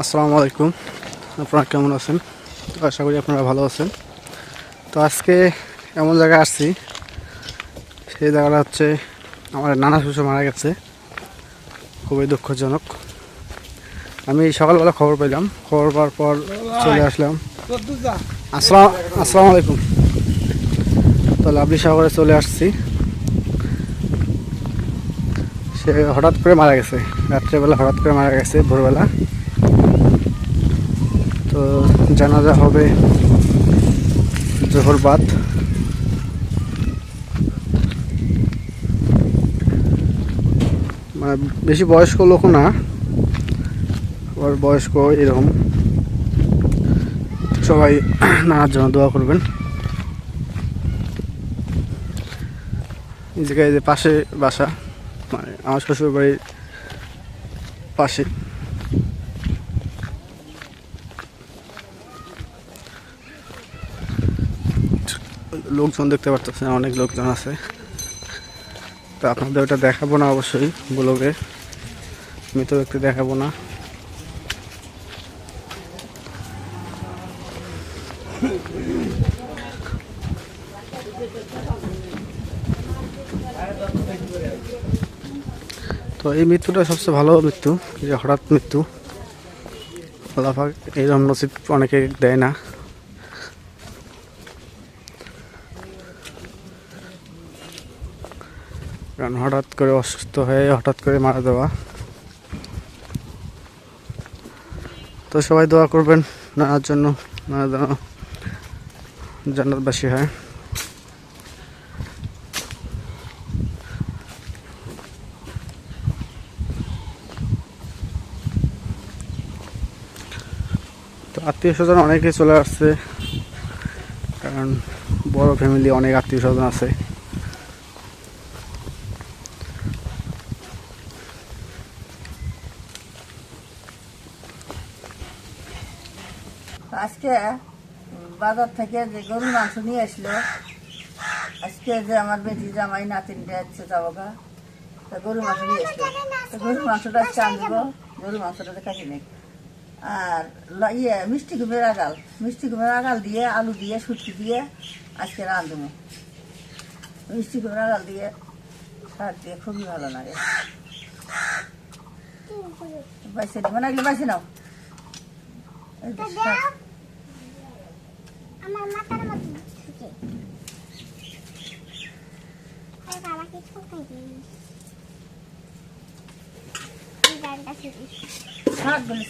আসসালামু আলাইকুম। আপনারা কেমন আছেন? আশা করি আপনারা ভালো আছেন। তো আজকে এমন জায়গায় আসছি, সেই জায়গাটা হচ্ছে আমার নানা শ্বশুর মারা গেছে। খুবই দুঃখজনক। আমি সকালবেলা খবর পেলাম। খবর পাওয়ার পর চলে আসলাম। আসসালাম আলাইকুম। তো লাভলি সাগরে চলে আসছি। সে হঠাৎ করে মারা গেছে। রাত্রেবেলা হঠাৎ করে মারা গেছে ভোরবেলা। তো জানাজা হবে জোহর বাদ মানে বেশি বয়স্ক লোক না। আবার বয়স্ক এরকম। সবাই নানার জন্য দোয়া করবেন। এই জায়গায় যে পাশে বাসা মানে আমার শ্বশুর বাড়ির পাশে। লোকজন দেখতে পারতেছেন, অনেক লোকজন আছে। তো আপনাদের ওটা দেখাবো না অবশ্যই, ব্লগে। মৃত ব্যক্তি দেখাবো না। তো এই মৃত্যুটা সবচেয়ে ভালো মৃত্যু, যে হঠাৎ মৃত্যু। আল্লাহ পাক এইরকম নসিব অনেকে দেয় না। কারণ হঠাৎ করে অসুস্থ হয়ে হঠাৎ করে মারা দেওয়া তো সবাই দোয়া করবেন নানার জন্য নানা যেন জান্নাতবাসী হয়। আত্মীয় স্বজন অনেকে চলে আসছে, কারণ বড় ফ্যামিলি অনেক আত্মীয় স্বজন আছে। আজকে বাজার থেকে যে গরুর মাংস নিয়ে আসলো, আজকে যে আমার বেটি জামাই নাতিনটা হচ্ছে যাবোগা, তা গরুর মাংস নিয়ে আসলো। তা গরুর মাংসটা আজকে আনব, গরুর মাংসটা কাটি নেই। আর ইয়ে মিষ্টি কুমের আগাল। মিষ্টি কুমের আগাল দিয়ে আলু দিয়ে সুটকি দিয়ে আজকে রাঁধবো। মিষ্টি কুমের আগাল দিয়ে শাক দিয়ে খুবই ভালো লাগে। বাইসে নিবো না বাইসে নাও? শাক।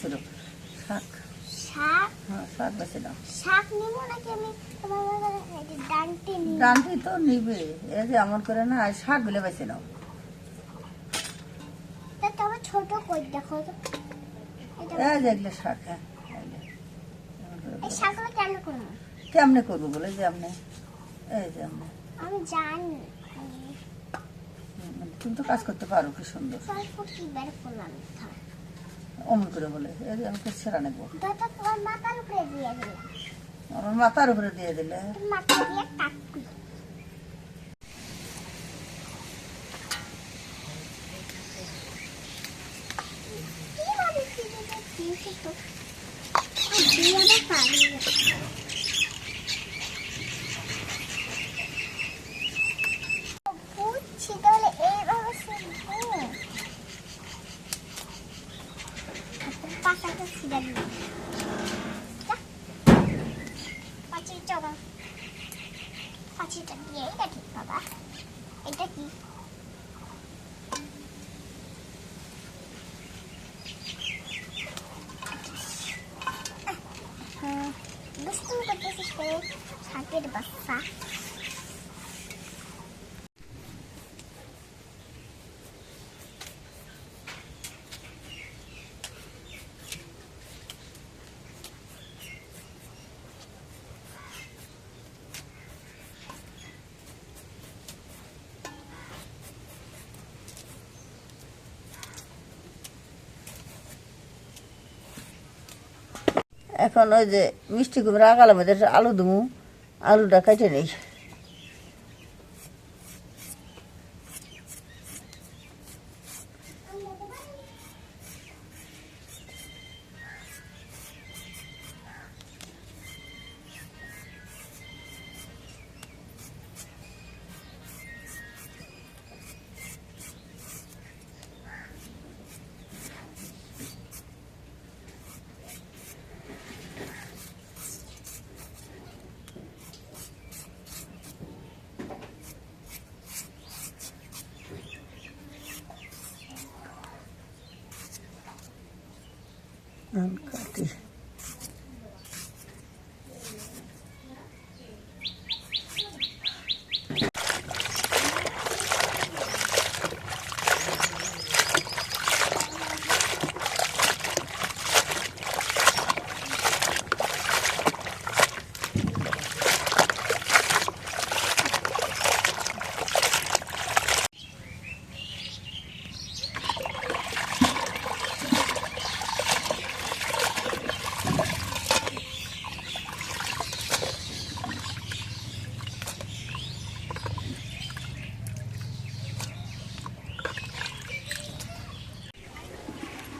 ছিল শাক। শাক? হ্যাঁ শাক বেছে দাও শাক নিব নাকি আমি? ডানটি নিব। ডানটি তো নিবে। এই যে এমন করে না আর শাকগুলো বেছে তা তোমার ছোট কই দেখো এই শাক হ্যাঁ এই শাকগুলো কেমন করব? কেমনে করব বলে যে আপনি এই যে আপনি আমি জানি। তুমি তো কাজ করতে পারো কি সুন্দর। অমন করে বলে এই যে আমাকে ছেড়া নেব। আমার মাথার উপরে দিয়ে দিলে তুমি মাথা দিয়ে কাটবি কীভাবে কীভাবে দিয়েছে তো? আর দিয়ে আবার পারি না। বুঝছি, তাহলে এইভাবে শিখব। এখন পাতাটা ছিঁড়ে। যা। পাঁচিল চড়া পাঁচিলটা দিয়ে এটা ঠিক বাবা এটা কি এখন ওই যে মিষ্টি কুমড়া আগালের মধ্যে আলু দুমু আলুটা কেটে নেই। কাটি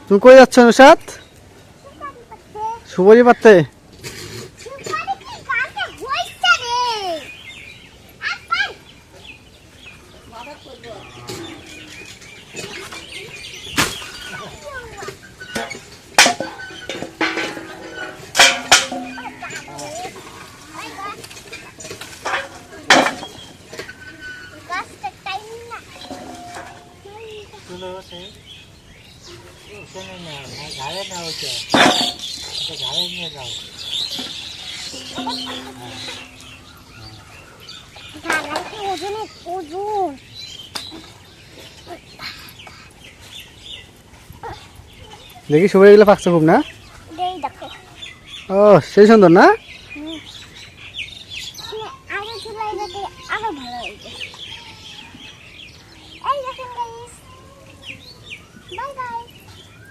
তুমি কই যাচ্ছ নুসাদ সুপারি পাততে সুপারি কি গাছে হইছে রে আপন গাছটা টাইম না ধারাকে ওজনে ওজন দেখি সুপারি গুলো পাকছে খুব না? ও সেই সুন্দর না?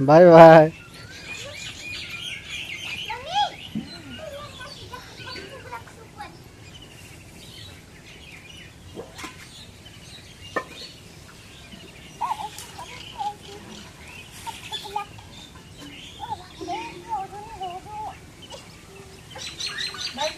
বাই বাই বাই বাই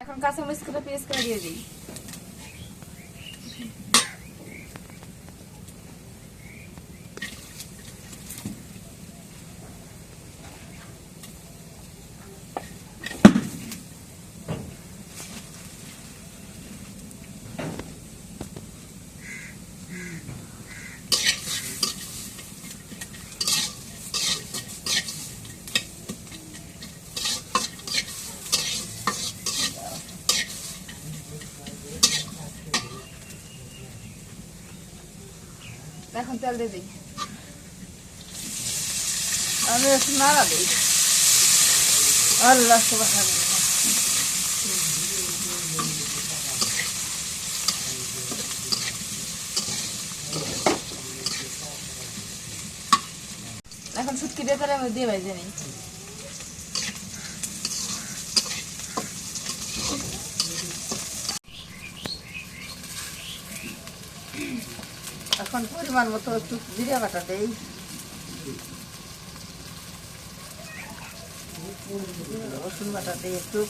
এখন কাঁচামরিচ করে পেঁয়াজ করে দিয়ে দিই এখন তেল দিয়ে দিই আমি একটু নাড়া দিই আল্লাহ সুবহান এখন শুটকি দিয়ে তাহলে আমি দিয়ে ভেজে নিই এখন পরিমাণ মতো একটু জিরে বাটা দেই। রসুন বাটা দিই একটু।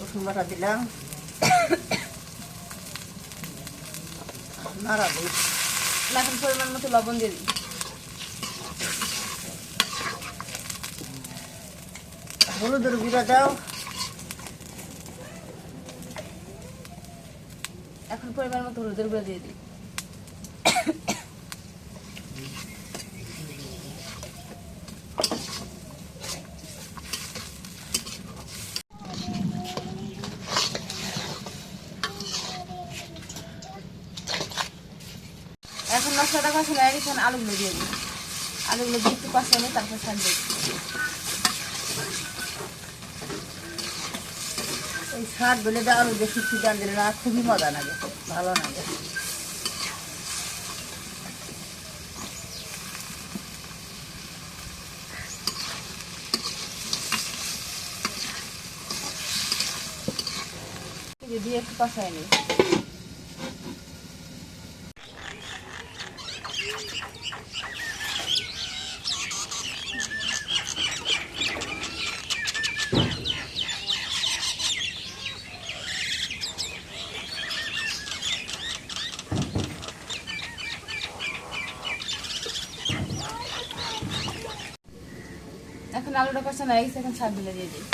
রসুন বাটা দিলাম। নাড়া দিই। এখন পরিমাণ মতো লবণ দিয়ে দিই। হলুদের গুঁড়া দাও। এখন পরিমাণ মতো হলুদের গুঁড়ো দিয়ে দিই। কষানো হয়ে গেছে আলুগুলো দিয়ে দিই। আলুগুলো দিয়ে একটু কষাই নিই তারপর দিই। এই শাক বলে আলু দিয়ে শুক্তি দিলে না খুবই মজা লাগে ভালো লাগে। এই যে দিয়ে একটু কষাই নিই। এখন না সেকেন্ড গেছে এখন ছাড়গুলো দিয়ে দিই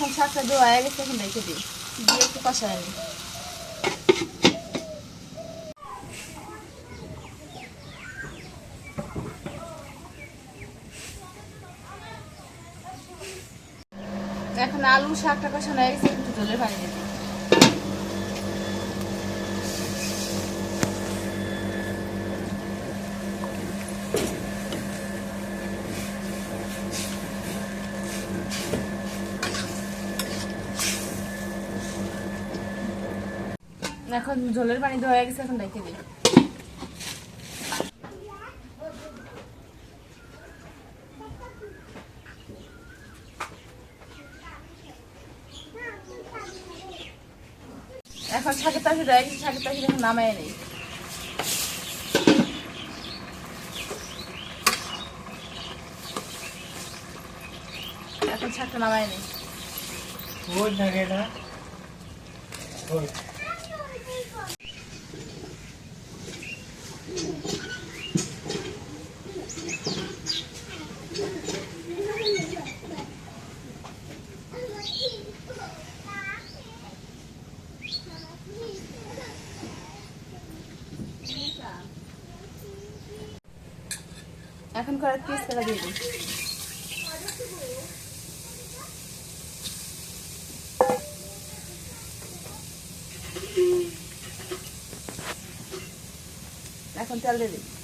এখন শাকটা দেওয়া হয়ে গেছে এখন রেখে দিই দিয়ে একটু কষা নিই এখন আলু শাকটা কষানো হয়ে গেছে একটু জলের পানি দিয়ে এখন জলের পানি দেওয়া গেছে, এখন রেখে দিই। এখন শাকের তাসি গেছে, শাকের তাসি এখন নামাই নেই। এখন শাকটা নামাই নেই। এখন করার পিস তেলা দিয়ে দিই এখন তেল দিয়ে দিই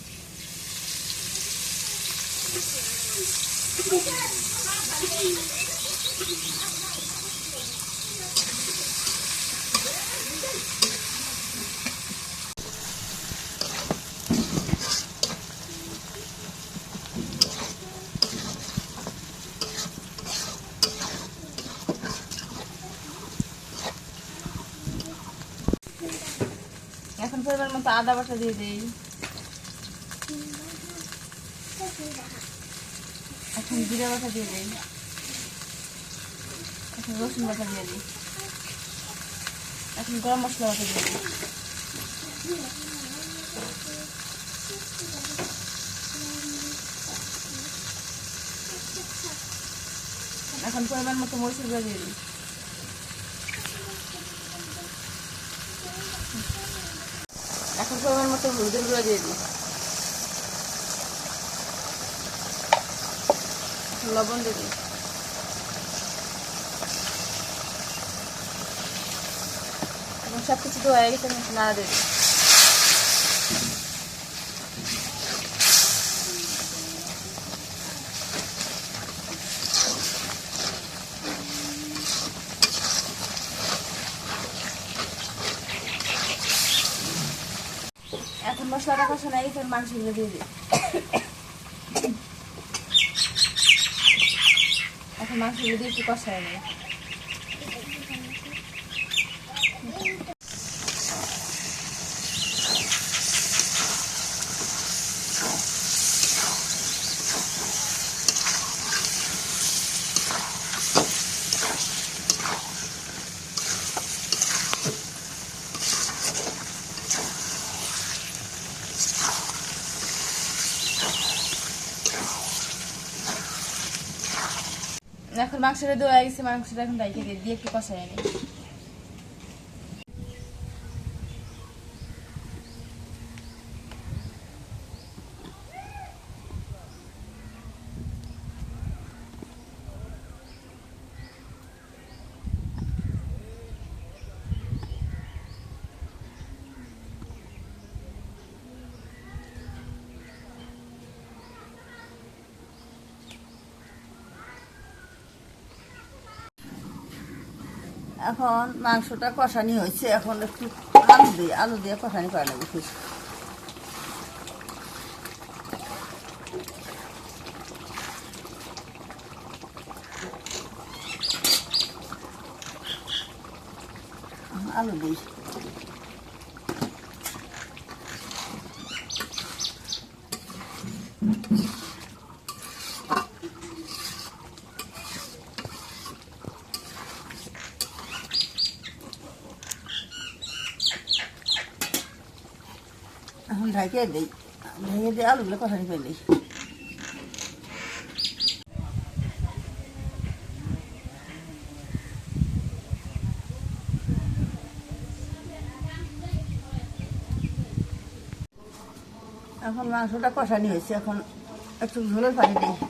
এখন পরিমাণ মতো আদা বাটা দিয়ে দিই। এখন জিরা বাটা দিয়ে দিই। এখন রসুন বাটা দিয়ে দিই। এখন গরম মশলা বাটা দিয়ে দিই। এখন পরিমাণ মতো মরিচের গুঁড়া দিয়ে দিই। এখন পরিমাণ মতো হলুদের গুঁড়ো দিয়ে দিই। লবণ দিয়ে দিই। এবং সব কিছু তো হয়ে গেছে নাড়া দিয়ে দিই এখন মশলাটা কষানো গেছে মাংসগুলো দিয়ে দিই। এখন মাংসগুলো দিয়ে একটু কষায় নেই এখন মাংসটা দেওয়া গেছে মাংসটা এখন ডাইকে দিয়ে একটু কষাই আনি এখন মাংসটা কষানি হয়েছে, এখন একটু আলু দিয়ে আলু দিয়ে কষানি করে নেব খুশি আলু দিই এখন আলুগুলো এখন মাংসটা কষানি হয়েছে এখন একটু ঝোলের পানি দিই।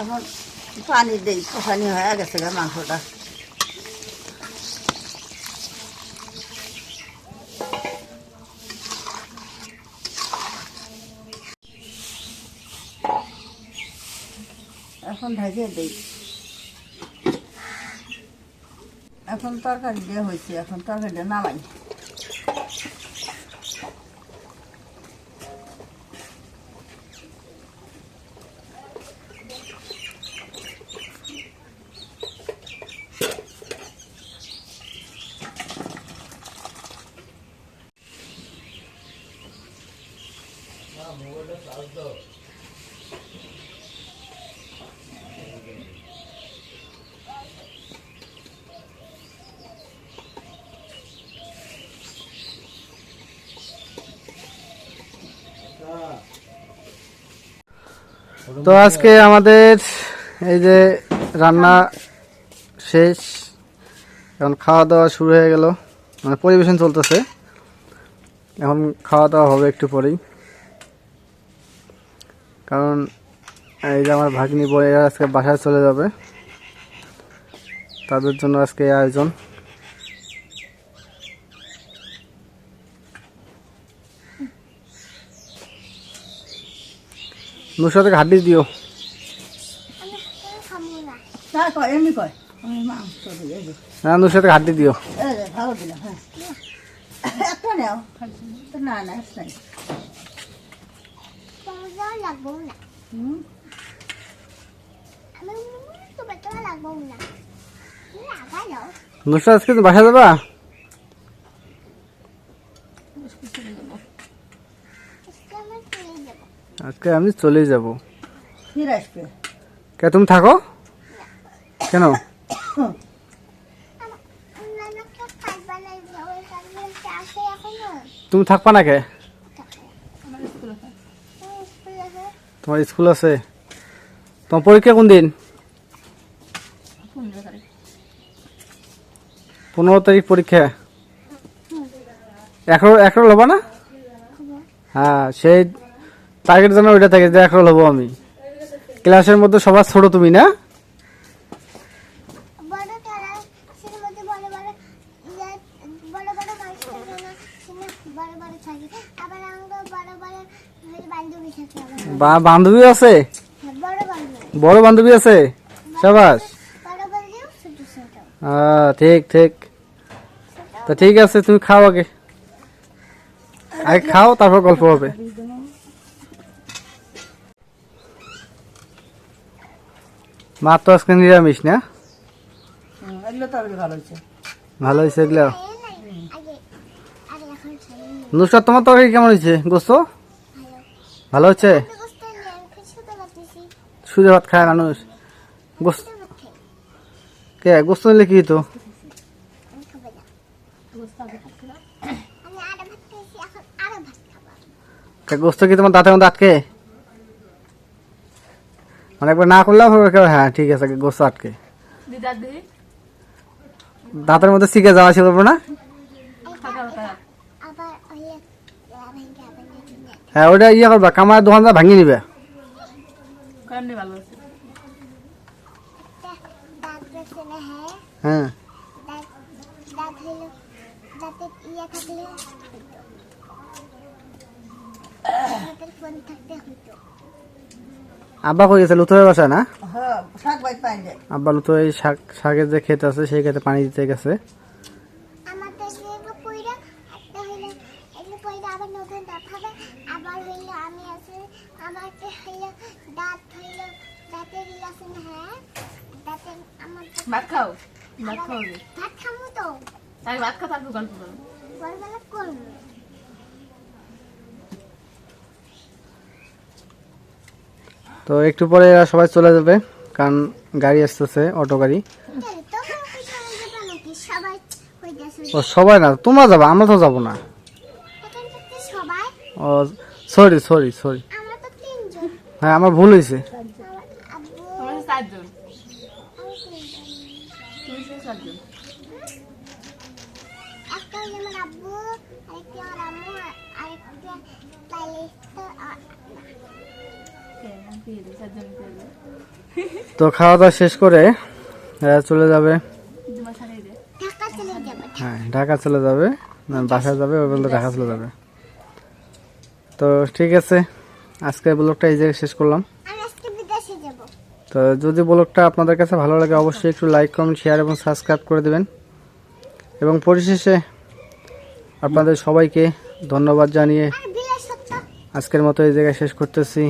এখন পানি দিই কষানি হয়ে গেছে গা মাংসটা এখন ঢাকিয়ে দিই এখন তরকারি দিয়ে হয়েছে এখন তরকারিটা নামাই তো আজকে আমাদের এই যে রান্না শেষ, এখন খাওয়া দাওয়া শুরু হয়ে গেল। মানে পরিবেশন চলতেছে। এখন খাওয়া দাওয়া হবে একটু পরেই। কারণ এই যে আমার ভাগ্নি বইয়েরা আজকে বাসায় চলে যাবে। তাদের জন্য আজকে এই আয়োজন। নুসরাতকে হাড্ডি দিও। না না কয় এমনি কয়। আমি মাংস দিই এই যে। না নুসরাতকে হাড্ডি দিও। ভালো দিলাম হ্যাঁ। না না তোমার লাগবো না হুম আমি তোমার তোমার লাগবো না লাগালো নুসরাত আজকে তো বাসা যাবা আজকে আমি চলে যাব আজকে আমি চলে যাব ফিরে আসবে কে তুমি থাকো কেন তুমি থাকবা না কে আমার স্কুলে থাকে। তুমি স্কুলে যাবে তোমার স্কুল আছে? তোমার পরীক্ষা কোন দিন পনেরো তারিখ পরীক্ষা? এখনও এখনও লবা না? হ্যাঁ সেই টার্গেট যেন ওইটা থাকে যে এখনও হব আমি। ক্লাসের মধ্যে সবার ছোট তুমি না বড় তারা সের মধ্যে বড় বড় ইয়ে, বড় বড় মানুষ থাকে না সেখানে বড় বড় থাকে আবার আমাকে বড় বড় হয়ে বান্ধবী থাকে আমার বা বান্ধবী আছে? বড় বান্ধবী আছে? সাবাস? হ্যাঁ ঠিক ঠিক। তা ঠিক আছে তুমি খাও আগে। আগে খাও তারপর গল্প হবে। মা তো আজকে নিরামিষ না? ভালো হয়েছে। এগুলো? নুসরাত তোমার তরকারি কেমন হয়েছে? গোস্ত? ভালো হচ্ছে? সুজে ভাত খায় মানুষ। গোস্ত কে? গোস্ত নিলে কি তো গোস্ত কে তোমার দাঁতের মধ্যে আটকে? মানে একবার না করলেও হ্যাঁ ঠিক আছে গোস্ত আটকে। দাঁতের মধ্যে শিখে যাওয়া ছিল না ফাঁকা ফাঁকা আবার ওই ভেঙে আবার নিয়ে হ্যাঁ ওটা ইয়ে করবা কামার দোকানটা ভাঙিয়ে নিবে কেমনি ভালো আছে। দাঁত বেছে না হ্যাঁ। আব্বা কই গেছে? লুথুরের বাসায় না? হ্যাঁ শাক বাইট পাই যায় আব্বা লুথুর এই শাক শাকের যে ক্ষেত আছে সেই ক্ষেতে পানি দিতে গেছে। এগুলো পইরা আবার নতুন দাঁত হবে আবার হইল আমি আছে আমাকে হইল দাঁত হইল দাঁতের হ্যাঁ? দাঁতের আমার ভাত খাও? ভাত খাও ভাত খাব তো। তাই ভাত খা গল্প করো। করব তো একটু পরে এরা সবাই চলে যাবে কারণ গাড়ি আসতেছে অটো গাড়ি। ও সবাই না তোমরা যাবা আমরা তো যাব না। ও সরি সরি সরি আমরা তো তিনজন। হ্যাঁ আমার ভুল হয়েছে। তো হ্যাঁ, খাওয়া দাওয়া শেষ করে চলে যাবে। হ্যাঁ ঢাকা চলে যাবে না বাসায় যাবে ওই বলতে ঢাকা চলে যাবে। তো ঠিক আছে আজকে ব্লগটা এই জায়গায় শেষ করলাম। তো যদি ব্লগটা আপনাদের কাছে ভালো লাগে অবশ্যই একটু লাইক কমেন্ট শেয়ার এবং সাবস্ক্রাইব করে দেবেন। এবং পরিশেষে আপনাদের সবাইকে ধন্যবাদ জানিয়ে আজকের মতো এই জায়গায় শেষ করতেছি।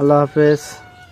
আল্লাহ হাফেজ।